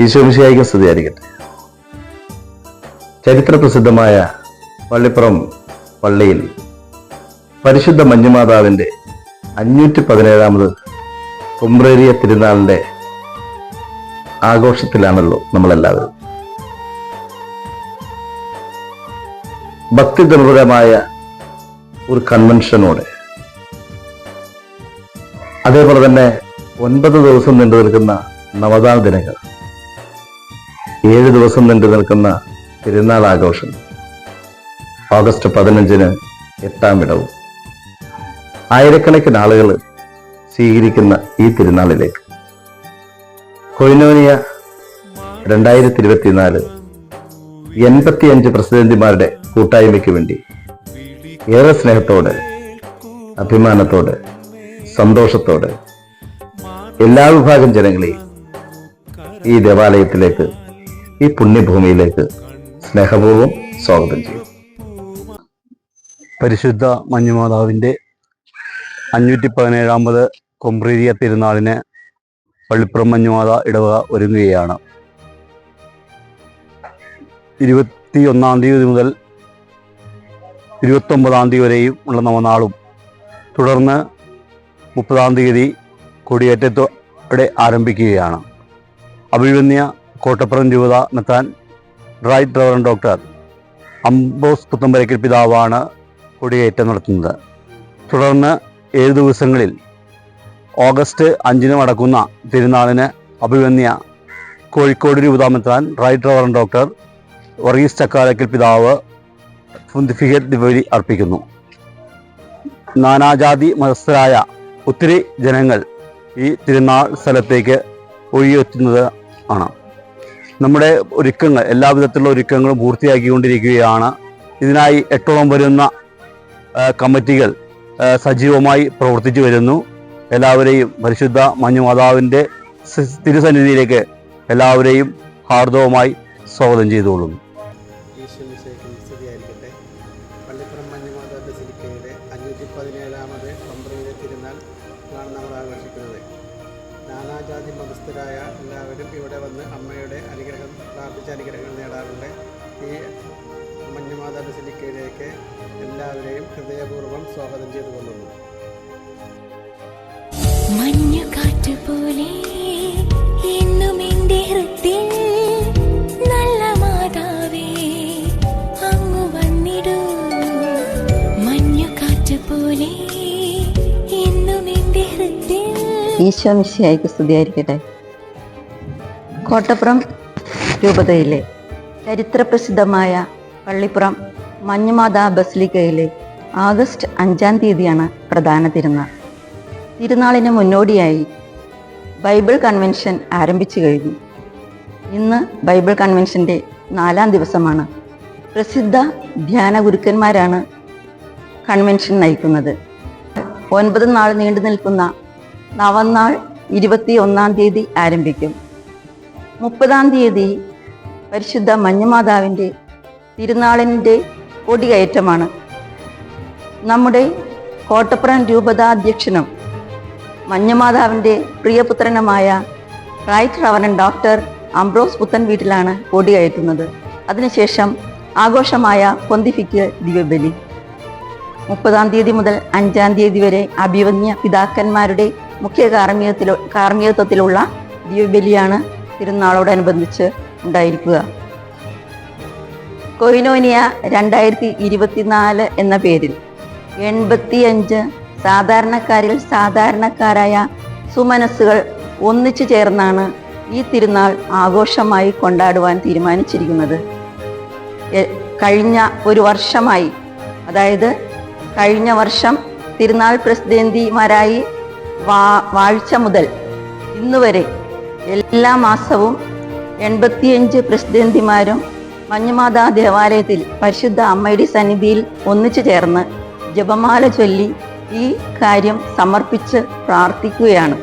ഈശോമിശിയായിക്കും സ്തുതിയായിരിക്കട്ടെ. ചരിത്ര പ്രസിദ്ധമായ പള്ളിപ്പുറം പള്ളിയിൽ പരിശുദ്ധ മഞ്ഞുമാതാവിന്റെ അഞ്ഞൂറ്റി പതിനേഴാമത് കുമ്പ്രേരിയ തിരുനാളിന്റെ ആഘോഷത്തിലാണല്ലോ നമ്മളെല്ലാവരും. ഭക്തി നിർഭരമായ ഒരു കൺവെൻഷനോടെ. അതേപോലെ തന്നെ ഒൻപത് ദിവസം നീണ്ടു നിൽക്കുന്ന നവദാന ദിനങ്ങൾ. ഏഴ് ദിവസം നീണ്ടു നിൽക്കുന്ന തിരുനാൾ ആഘോഷം ഓഗസ്റ്റ് പതിനഞ്ചിന് എട്ടാം ഇടവും. ആയിരക്കണക്കിന് ആളുകൾ സ്വീകരിക്കുന്ന ഈ തിരുനാളിലേക്ക്. കൊയിനോനിയ രണ്ടായിരത്തി ഇരുപത്തിനാല് എൺപത്തിയഞ്ച് പ്രസിഡന്റിമാരുടെ കൂട്ടായ്മയ്ക്ക് വേണ്ടി ഏറെ സ്നേഹത്തോടെ അഭിമാനത്തോടെ സന്തോഷത്തോടെ എല്ലാ വിഭാഗം ജനങ്ങളെയും ഈ ദേവാലയത്തിലേക്ക് ഈ പുണ്യഭൂമിയിലേക്ക് സ്നേഹപൂർവം സ്വാഗതം ചെയ്യും. പരിശുദ്ധ മഞ്ഞുമാതാവിന്റെ അഞ്ഞൂറ്റി പതിനേഴാമത് കൊമ്പ്രീരിയ തിരുനാളിന് പള്ളിപ്പുറം മഞ്ഞുമാത ഇടവക ഒരുങ്ങുകയാണ്. ഇരുപത്തി ഒന്നാം തീയതി മുതൽ ഇരുപത്തൊമ്പതാം തീയതി വരെയും ഉള്ള നവനാളും തുടർന്ന് മുപ്പതാം തീയതി കൊടിയേറ്റത്തോടെ ആരംഭിക്കുകയാണ്. അഭിവന്യ കോട്ടപ്പുറം രൂപത മെത്താൻ right reverend doctor Ambrose Puthamparakkal പിതാവാണ് കൊടിയേറ്റം നടത്തുന്നത്. തുടർന്ന് ഏഴ് ദിവസങ്ങളിൽ ഓഗസ്റ്റ് അഞ്ചിന് നടക്കുന്ന തിരുനാളിന് അഭിവന്യ Kozhikode രൂപതാമെത്താൻ right reverend doctor Varghese Chakkalakkal പിതാവ് ഫുന്തിഫിക്കറ്റ് ദിവലി അർപ്പിക്കുന്നു. നാനാജാതി മതസ്ഥരായ ഒത്തിരി ജനങ്ങൾ ഈ തിരുനാൾ സ്ഥലത്തേക്ക് ഒഴിയെത്തുന്നത് ആണ്. നമ്മുടെ ഒരുക്കങ്ങൾ എല്ലാവിധത്തിലുള്ള ഒരുക്കങ്ങളും പൂർത്തിയാക്കിക്കൊണ്ടിരിക്കുകയാണ്. ഇതിനായി എട്ടോളം വരുന്ന കമ്മിറ്റികൾ സജീവമായി പ്രവർത്തിച്ചു വരുന്നു. എല്ലാവരെയും പരിശുദ്ധ മഞ്ഞുമാതാവിന്റെ തിരുസന്നിധിയിലേക്ക് എല്ലാവരെയും ഹാർദവമായി സ്വാഗതം ചെയ്തുകൊള്ളുന്നു. നാനാജാതി മതസ്ഥരായ എല്ലാവരും ഇവിടെ വന്ന് അമ്മയുടെ അനുഗ്രഹം പ്രാർത്ഥിച്ച അനുഗ്രഹങ്ങൾ നേടാറുണ്ട്. ഈ മഞ്ഞുമാതാ ബസിലിക്കയിലേക്ക് എല്ലാവരെയും ഹൃദയപൂർവം സ്വാഗതം ചെയ്തു കൊള്ളുന്നു മഞ്ഞുകാറ്റ് പോലെ എന്നും എന്റെ ഹൃത്തിൽ ഈശോ മിശിയായിക്ക് സ്തുതിയായിരിക്കട്ടെ. കോട്ടപ്പുറം രൂപതയിലെ ചരിത്രപ്രസിദ്ധമായ പള്ളിപ്പുറം മഞ്ഞുമാതാ ബസ്ലിക്കയിലെ ആഗസ്റ്റ് അഞ്ചാം തീയതിയാണ് പ്രധാന തിരുനാൾ. തിരുനാളിന് മുന്നോടിയായി ബൈബിൾ കൺവെൻഷൻ ആരംഭിച്ചു കഴിഞ്ഞു. ഇന്ന് ബൈബിൾ കൺവെൻഷന്റെ നാലാം ദിവസമാണ്. പ്രസിദ്ധ ധ്യാന ഗുരുക്കന്മാരാണ് കൺവെൻഷൻ നയിക്കുന്നത്. ഒൻപത് നാൾ നീണ്ടു നിൽക്കുന്ന നവനാൾ ഇരുപത്തി ഒന്നാം തീയതി ആരംഭിക്കും. മുപ്പതാം തീയതി പരിശുദ്ധ മഞ്ഞുമാതാവിന്റെ തിരുനാളിന്റെ കൊടികയറ്റമാണ്. നമ്മുടെ കോട്ടപ്പുറം രൂപതാധ്യക്ഷനും മഞ്ഞുമാതാവിന്റെ പ്രിയപുത്രനുമായ right reverend doctor Ambrose Puthen വീട്ടിലാണ് കൊടികയറ്റുന്നത്. അതിനുശേഷം ആഘോഷമായ പൊന്തിഫിക്ക് ദിവ്യബലി. മുപ്പതാം തീയതി മുതൽ അഞ്ചാം തീയതി വരെ അഭിവന്യ പിതാക്കന്മാരുടെ മുഖ്യ കാർമ്മികത്തിൽ കാർമ്മികത്വത്തിലുള്ള ദിവ്യബലിയാണ് തിരുനാളോടനുബന്ധിച്ച് ഉണ്ടായിരിക്കുക. കൊയിനോനിയ രണ്ടായിരത്തി ഇരുപത്തിനാല് എന്ന പേരിൽ എൺപത്തിയഞ്ച് സാധാരണക്കാരിൽ സാധാരണക്കാരായ സുമനസ്സുകൾ ഒന്നിച്ചു ചേർന്നാണ് ഈ തിരുനാൾ ആഘോഷമായി കൊണ്ടാടുവാൻ തീരുമാനിച്ചിരിക്കുന്നത്. കഴിഞ്ഞ ഒരു വർഷമായി അതായത് കഴിഞ്ഞ വർഷം തിരുനാൾ പ്രസിദ്ധന്തിമാരായി വാഴ്ച മുതൽ ഇന്നുവരെ എല്ലാ മാസവും എൺപത്തിയഞ്ച് പ്രസിദ്ധന്തിമാരും മഞ്ഞുമാതാ ദേവാലയത്തിൽ പരിശുദ്ധ അമ്മയുടെ സന്നിധിയിൽ ഒന്നിച്ചു ചേർന്ന് ജപമാല ചൊല്ലി ഈ കാര്യം സമർപ്പിച്ച് പ്രാർത്ഥിക്കുകയാണ്.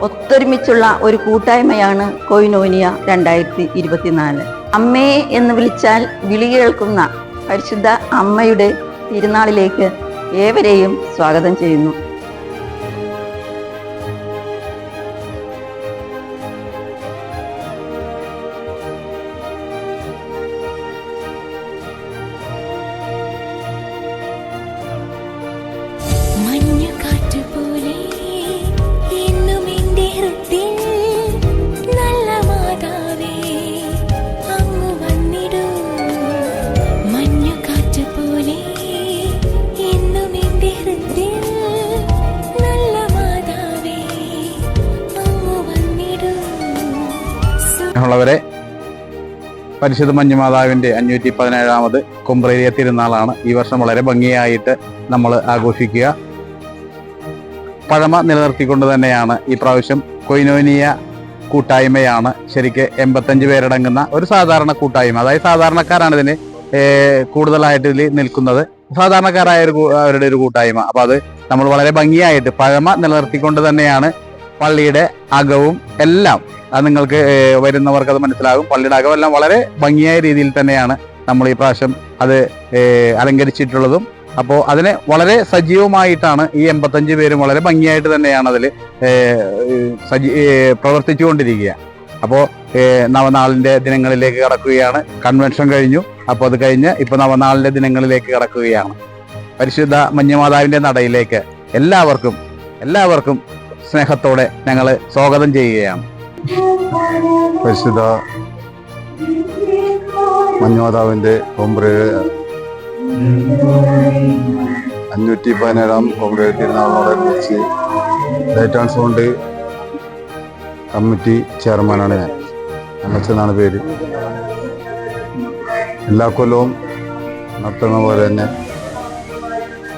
ഒത്തൊരുമിച്ചുള്ള ഒരു കൂട്ടായ്മയാണ് കൊയിനോനിയ രണ്ടായിരത്തി ഇരുപത്തിനാല്. അമ്മയെ എന്ന് വിളിച്ചാൽ വിളി കേൾക്കുന്ന പരിശുദ്ധ അമ്മയുടെ തിരുനാളിലേക്ക് ഏവരെയും സ്വാഗതം ചെയ്യുന്നു. ഉള്ളവരെ പരിശുദ്ധ മഞ്ഞുമാതാവിന്റെ അഞ്ഞൂറ്റി പതിനേഴാമത് കുംബ്രേരിയ തിരുനാളാണ്. ഈ വർഷം വളരെ ഭംഗിയായിട്ട് നമ്മൾ ആഘോഷിക്കുക. പഴമ നിലനിർത്തിക്കൊണ്ട് തന്നെയാണ് ഈ പ്രാവശ്യം കൊയിനോനിയ കൂട്ടായ്മയാണ് ശരിക്ക് എൺപത്തഞ്ച് പേരടങ്ങുന്ന ഒരു സാധാരണ കൂട്ടായ്മ. അതായത് സാധാരണക്കാരാണ് ഇതിന് കൂടുതലായിട്ട് ഇതിൽ നിൽക്കുന്നത്. സാധാരണക്കാരായ ഒരു അവരുടെ ഒരു കൂട്ടായ്മ. അപ്പൊ അത് നമ്മൾ വളരെ ഭംഗിയായിട്ട് പഴമ നിലനിർത്തിക്കൊണ്ട് തന്നെയാണ് പള്ളിയുടെ അകവും എല്ലാം അത് നിങ്ങൾക്ക് വരുന്നവർക്ക് അത് മനസ്സിലാകും. പള്ളിയുടെ അകം എല്ലാം വളരെ ഭംഗിയായ രീതിയിൽ തന്നെയാണ് നമ്മൾ ഈ പ്രാവശ്യം അത് അലങ്കരിച്ചിട്ടുള്ളതും. അപ്പോൾ അതിനെ വളരെ സജീവമായിട്ടാണ് ഈ എൺപത്തഞ്ച് പേരും വളരെ ഭംഗിയായിട്ട് തന്നെയാണ് അതിൽ സജീ പ്രവർത്തിച്ചുകൊണ്ടിരിക്കുക. അപ്പോൾ നവനാളിന്റെ ദിനങ്ങളിലേക്ക് കടക്കുകയാണ്. കൺവെൻഷൻ കഴിഞ്ഞു. അപ്പോൾ അത് കഴിഞ്ഞ് ഇപ്പോൾ നവനാളിന്റെ ദിനങ്ങളിലേക്ക് കടക്കുകയാണ്. പരിശുദ്ധ മഞ്ഞമാതാവിന്റെ നടയിലേക്ക് എല്ലാവർക്കും എല്ലാവർക്കും സ്നേഹത്തോടെ ഞങ്ങൾ സ്വാഗതം ചെയ്യുകയാണ്. പരിശുദ്ധ മഞ്ഞുമാതാവിന്റെ കൊമ്പ്ര അഞ്ഞൂറ്റി പതിനേഴാം കൊമ്പ്ര തിരുനാളിനോടനുബന്ധിച്ച് ലൈറ്റ് ആൻഡ് സൗണ്ട് കമ്മിറ്റി ചെയർമാനാണ് ഞാൻ. അമ്മച്ചെന്നാണ് പേര്. എല്ലാ കൊല്ലവും നടത്തുന്ന പോലെ തന്നെ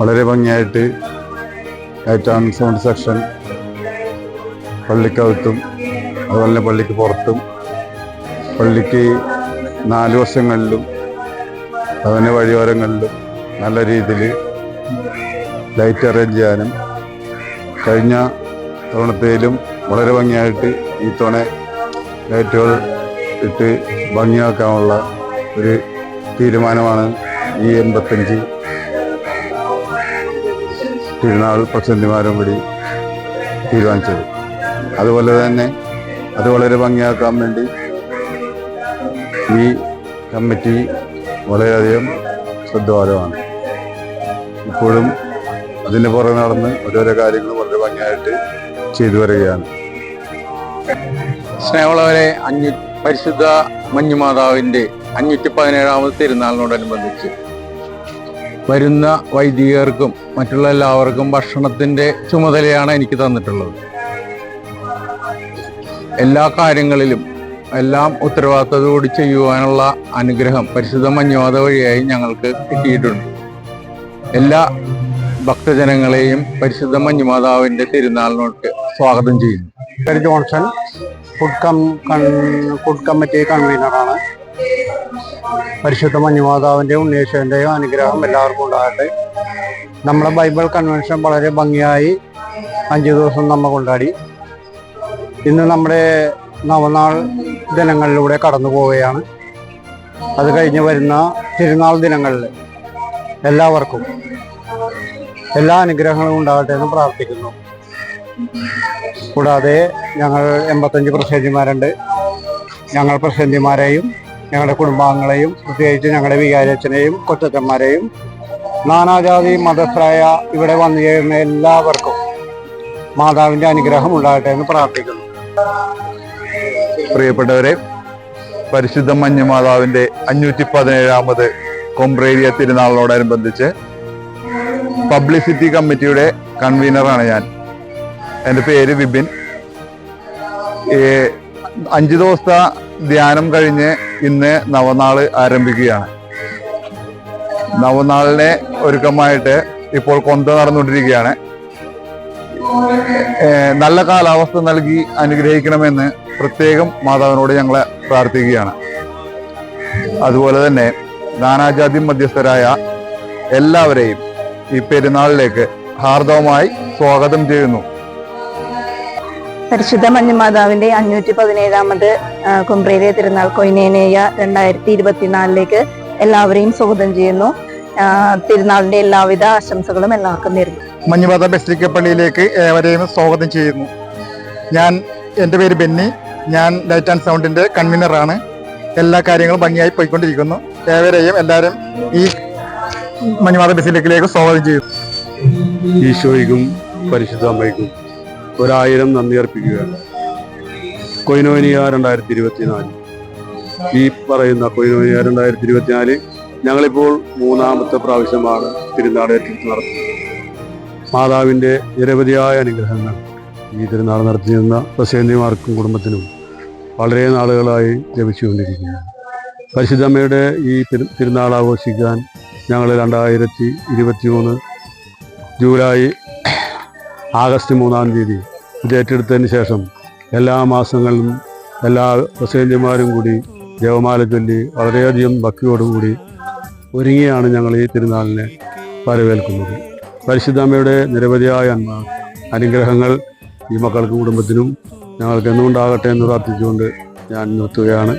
വളരെ ഭംഗിയായിട്ട് ലൈറ്റ് ആൻഡ് സൗണ്ട് സെക്ഷൻ പള്ളിക്കകത്തും അതുപോലെ തന്നെ പള്ളിക്ക് പുറത്തും. പള്ളിക്ക് നാല് വശങ്ങളിലും അതിന് വഴിയോരങ്ങളിലും നല്ല രീതിയിൽ ലൈറ്റ് അറേഞ്ച് ചെയ്യാനും കഴിഞ്ഞ തവണത്തേലും വളരെ ഭംഗിയായിട്ട് ഈ തവണ ലൈറ്റുകൾ ഇട്ട് ഭംഗിയാക്കാനുള്ള ഒരു തീരുമാനമാണ് ഈ എൺപത്തഞ്ച് തിരുനാൾ പ്രസിഡന്റുമാരും കൂടി തീരുമാനിച്ചത്. അതുപോലെ തന്നെ അത് വളരെ ഭംഗിയാക്കാൻ വേണ്ടി ഈ കമ്മിറ്റി വളരെയധികം ശ്രദ്ധവാരമാണ് ഇപ്പോഴും അതിന് പുറകെ നടന്ന് ഓരോരോ കാര്യങ്ങൾ വളരെ ഭംഗിയായിട്ട് ചെയ്തു വരികയാണ്. സ്നേഹമുള്ളവരെ അഞ്ഞു പരിശുദ്ധ മഞ്ഞുമാതാവിന്റെ അഞ്ഞൂറ്റി പതിനേഴാമത് തിരുനാളിനോടനുബന്ധിച്ച് വരുന്ന വൈദികർക്കും മറ്റുള്ള എല്ലാവർക്കും ഭക്ഷണത്തിന്റെ ചുമതലയാണ് എനിക്ക് തന്നിട്ടുള്ളത്. എല്ലാ കാര്യങ്ങളിലും എല്ലാം ഉത്തരവാദിത്തത്തോട് ചെയ്യുവാനുള്ള അനുഗ്രഹം പരിശുദ്ധ മഞ്ഞോത വഴിയായി ഞങ്ങൾക്ക് കിട്ടിയിട്ടുണ്ട്. എല്ലാ ഭക്തജനങ്ങളെയും പരിശുദ്ധ മഞ്ഞുമാതാവിന്റെ തിരുനാളിനോട്ട് സ്വാഗതം ചെയ്യുന്നു. Johnson. Food come food committee കൺവീനറാണ് പരിശുദ്ധ മഞ്ഞുമാതാവിന്റെ ഉണ്ണീശ്വരന്റെയും അനുഗ്രഹം എല്ലാവർക്കും ഉണ്ടാകട്ടെ. നമ്മുടെ ബൈബിൾ കൺവെൻഷൻ വളരെ ഭംഗിയായി അഞ്ച് ദിവസം നമ്മൾ കൊണ്ടാടി. ഇന്ന് നമ്മുടെ നവനാൾ ദിനങ്ങളിലൂടെ കടന്നു പോവുകയാണ്. അത് കഴിഞ്ഞ് വരുന്ന തിരുനാൾ ദിനങ്ങളിൽ എല്ലാവർക്കും എല്ലാ അനുഗ്രഹങ്ങളും ഉണ്ടാകട്ടെ എന്ന് പ്രാർത്ഥിക്കുന്നു. കൂടാതെ ഞങ്ങൾ എൺപത്തഞ്ച് പ്രസിഡന്റിമാരുണ്ട്. ഞങ്ങൾ പ്രസിഡന്റിമാരെയും ഞങ്ങളുടെ കുടുംബാംഗങ്ങളെയും പ്രത്യേകിച്ച് ഞങ്ങളുടെ വികാരച്ഛനെയും കൊച്ചച്ചന്മാരെയും നാനാജാതി മതസ്ഥരായ ഇവിടെ വന്നു ചേരുന്ന എല്ലാവർക്കും മാതാവിന്റെ അനുഗ്രഹം ഉണ്ടാകട്ടെ എന്ന് പ്രാർത്ഥിക്കുന്നു. പ്രിയപ്പെട്ടവരെ പരിശുദ്ധ മഞ്ഞുമാതാവിന്റെ അഞ്ഞൂറ്റി പതിനേഴാമത് കൊമ്പ്രേരിയ തിരുനാളിനോടനുബന്ധിച്ച് പബ്ലിസിറ്റി കമ്മിറ്റിയുടെ കൺവീനറാണ് ഞാൻ. എന്റെ പേര് വിപിൻ. അഞ്ചു ദിവസത്തെ ധ്യാനം കഴിഞ്ഞ് ഇന്ന് നവനാൾ ആരംഭിക്കുകയാണ്. നവനാളിനെ ഒരുക്കമായിട്ട് ഇപ്പോൾ കൊന്ത നടന്നുകൊണ്ടിരിക്കുകയാണ്. നല്ല കാലാവസ്ഥ നൽകി അനുഗ്രഹിക്കണമെന്ന് പ്രത്യേകം മാതാവിനോട് ഞങ്ങൾ പ്രാർത്ഥിക്കുകയാണ്. അതുപോലെ തന്നെ നാനാജാതി മധ്യസ്ഥരായ എല്ലാവരെയും ഈ പെരുന്നാളിലേക്ക് ഹാർദവമായി സ്വാഗതം ചെയ്യുന്നു. പരിശുദ്ധ മഞ്ഞുമാതാവിന്റെ അഞ്ഞൂറ്റി പതിനേഴാമത് കുംബ്രേരിയ തിരുനാൾ കൊയ്നേനേയ രണ്ടായിരത്തി ഇരുപത്തിനാലിലേക്ക് എല്ലാവരെയും സ്വാഗതം ചെയ്യുന്നു. തിരുനാളിന്റെ എല്ലാവിധ ആശംസകളും എല്ലാവർക്കും നേരുന്നു. മഞ്ഞുപാത പള്ളിയിലേക്ക് ഏവരെയും സ്വാഗതം ചെയ്യുന്നു. ഞാൻ എന്റെ പേര് ബെന്നി. ഞാൻ ലൈറ്റ് ആൻഡ് സൗണ്ടിന്റെ കൺവീനറാണ് എല്ലാ കാര്യങ്ങളും ഭംഗിയായി പോയിക്കൊണ്ടിരിക്കുന്നു. ഏവരെയും എല്ലാവരും ഈ മഞ്ഞുപാത ബെസ്ലിക്കയിലേക്ക് സ്വാഗതം ചെയ്യുന്നു. ഈശോയ്ക്കും പരിശുദ്ധ അമ്മയ്ക്കും ഒരായിരം നന്ദി അർപ്പിക്കുകയാണ്. കൊയിനോനിയ രണ്ടായിരത്തി ഇരുപത്തിനാല് ഈ പറയുന്ന കൊയിനോനിയ രണ്ടായിരത്തി ഇരുപത്തിനാല് ഞങ്ങളിപ്പോൾ മൂന്നാമത്തെ പ്രാവശ്യമാണ് തിരുനാടേറ്റ് നടത്തുന്നത്. മാതാവിന്റെ നിരവധിയായ അനുഗ്രഹങ്ങൾ ഈ തിരുനാൾ നടത്തിയിരുന്ന പ്രസേന്ദ്രിമാർക്കും കുടുംബത്തിനും വളരെ നാളുകളായി ജപിച്ചുകൊണ്ടിരിക്കുന്നത് പരിശുദ്ധമ്മയുടെ ഈ തിരു തിരുനാൾ ആഘോഷിക്കാൻ ഞങ്ങൾ രണ്ടായിരത്തി ഇരുപത്തി മൂന്ന് ജൂലൈ ആഗസ്റ്റ് മൂന്നാം തീയതി ഇത് ശേഷം എല്ലാ മാസങ്ങളിലും എല്ലാ പ്രസിഡന്റുമാരും കൂടി ജപമാല ചൊല്ലി വളരെയധികം ഭക്തിയോടുകൂടി ഒരുങ്ങിയാണ് ഞങ്ങൾ ഈ തിരുനാളിനെ വരവേൽക്കുന്നത്. പരിശുദ്ധമ്മയുടെ നിരവധിയായ അനുഗ്രഹങ്ങൾ ഈ മക്കൾക്കും കുടുംബത്തിനും ഞങ്ങൾക്ക് എന്നുകൊണ്ടാകട്ടെ എന്ന് പ്രാർത്ഥിച്ചുകൊണ്ട് ഞാൻ നിർത്തുകയാണ്.